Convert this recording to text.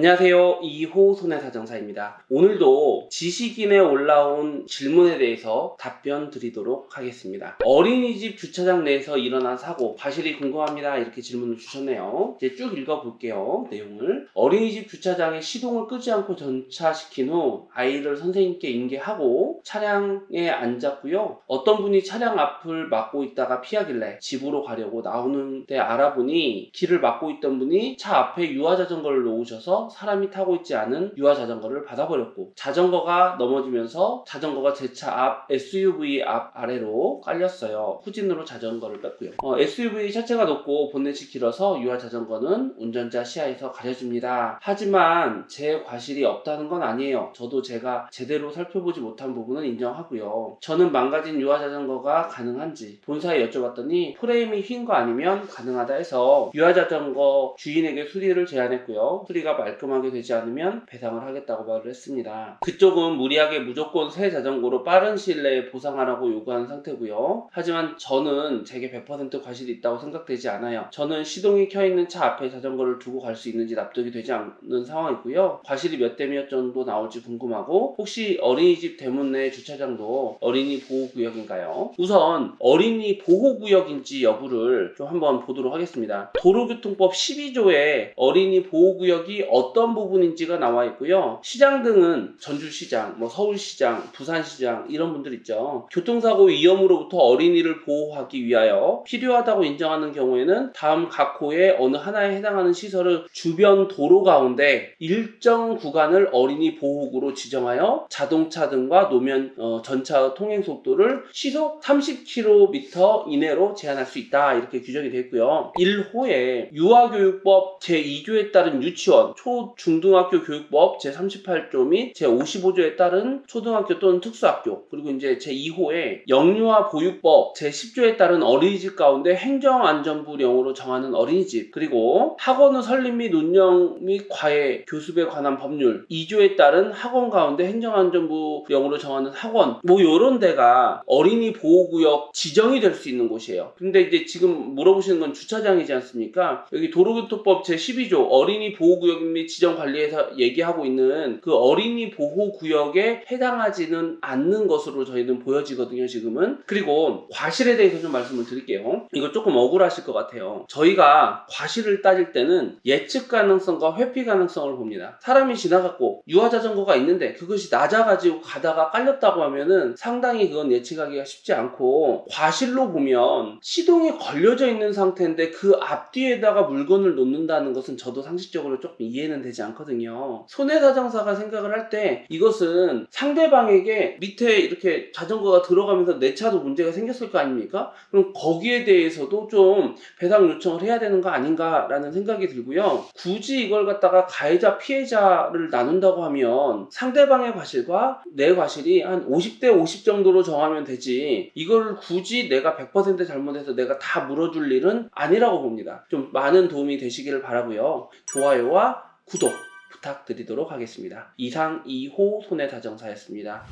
안녕하세요. 2호 손해사정사입니다. 오늘도 지식인에 올라온 질문에 대해서 답변 드리도록 하겠습니다. 어린이집 주차장 내에서 일어난 사고, 과실이 궁금합니다. 이렇게 질문을 주셨네요. 이제 쭉 읽어볼게요. 내용을. 어린이집 주차장에 시동을 끄지 않고 전차시킨 후 아이를 선생님께 인계하고 차량에 앉았고요. 어떤 분이 차량 앞을 막고 있다가 피하길래 집으로 가려고 나오는데 알아보니 길을 막고 있던 분이 차 앞에 유아자전거를 놓으셔서 사람이 타고 있지 않은 유아 자전거를 받아버렸고 자전거가 넘어지면서 자전거가 제 차 앞 SUV 앞 아래로 깔렸어요. 후진으로 자전거를 뺐고요. 어, SUV 차체가 높고 본넷이 길어서 유아 자전거는 운전자 시야에서 가려집니다. 하지만 제 과실이 없다는 건 아니에요. 저도 제가 제대로 살펴보지 못한 부분은 인정하고요. 저는 망가진 유아 자전거가 가능한지 본사에 여쭤봤더니 프레임이 휜 거 아니면 가능하다 해서 유아 자전거 주인에게 수리를 제안했고요. 수리가 말 끔하게 되지 않으면 배상을 하겠다고 말을 했습니다. 그쪽은 무리하게 무조건 새 자전거로 빠른 시일 내에 보상하라고 요구하는 상태고요. 하지만 저는 제게 100% 과실이 있다고 생각되지 않아요. 저는 시동이 켜있는 차 앞에 자전거를 두고 갈 수 있는지 납득이 되지 않는 상황이고요. 과실이 몇 대몇 정도 나올지 궁금하고 혹시 어린이집 대문 내 주차장도 어린이 보호구역인가요? 우선 어린이 보호구역인지 여부를 좀 한번 보도록 하겠습니다. 도로교통법 12조에 어린이 보호구역이 어떤 부분인지가 나와 있고요. 시장 등은 전주시장, 뭐 서울시장, 부산시장 이런 분들 있죠. 교통사고 위험으로부터 어린이를 보호하기 위하여 필요하다고 인정하는 경우에는 다음 각 호의 어느 하나에 해당하는 시설을 주변 도로 가운데 일정 구간을 어린이 보호구로 지정하여 자동차 등과 노면 어, 전차 통행 속도를 시속 30km 이내로 제한할 수 있다 이렇게 규정이 되어 있고요. 1호에 유아교육법 제2조에 따른 유치원, 초, 중등학교 교육법 제38조 및 제55조에 따른 초등학교 또는 특수학교 그리고 이제 제2호에 영유아 보육법 제10조에 따른 어린이집 가운데 행정안전부령으로 정하는 어린이집 그리고 학원의 설립 및 운영 및 과외 교습에 관한 법률 2조에 따른 학원 가운데 행정안전부령으로 정하는 학원 뭐 요런 데가 어린이 보호구역 지정이 될 수 있는 곳이에요. 근데 이제 지금 물어보시는 건 주차장이지 않습니까? 여기 도로교통법 제12조 어린이 보호구역 및 지정관리에서 얘기하고 있는 그 어린이 보호 구역에 해당하지는 않는 것으로 저희는 보여지거든요 지금은. 그리고 과실에 대해서 좀 말씀을 드릴게요. 이거 조금 억울하실 것 같아요. 저희가 과실을 따질 때는 예측 가능성과 회피 가능성을 봅니다. 사람이 지나갔고 유아자전거가 있는데 그것이 낮아가지고 가다가 깔렸다고 하면은 상당히 그건 예측하기가 쉽지 않고 과실로 보면 시동이 걸려져 있는 상태인데 그 앞뒤에다가 물건을 놓는다는 것은 저도 상식적으로 조금 이해는 되지 않거든요. 손해사정사가 생각을 할 때 이것은 상대방에게 밑에 이렇게 자전거가 들어가면서 내 차도 문제가 생겼을 거 아닙니까? 그럼 거기에 대해서도 좀 배상 요청을 해야 되는 거 아닌가라는 생각이 들고요. 굳이 이걸 갖다가 가해자 피해자를 나눈다고 하면 상대방의 과실과 내 과실이 한 50대 50 정도로 정하면 되지 이걸 굳이 내가 100% 잘못해서 내가 다 물어줄 일은 아니라고 봅니다. 좀 많은 도움이 되시기를 바라고요. 좋아요와 구독 부탁드리도록 하겠습니다. 이상 2호 손해다정사였습니다.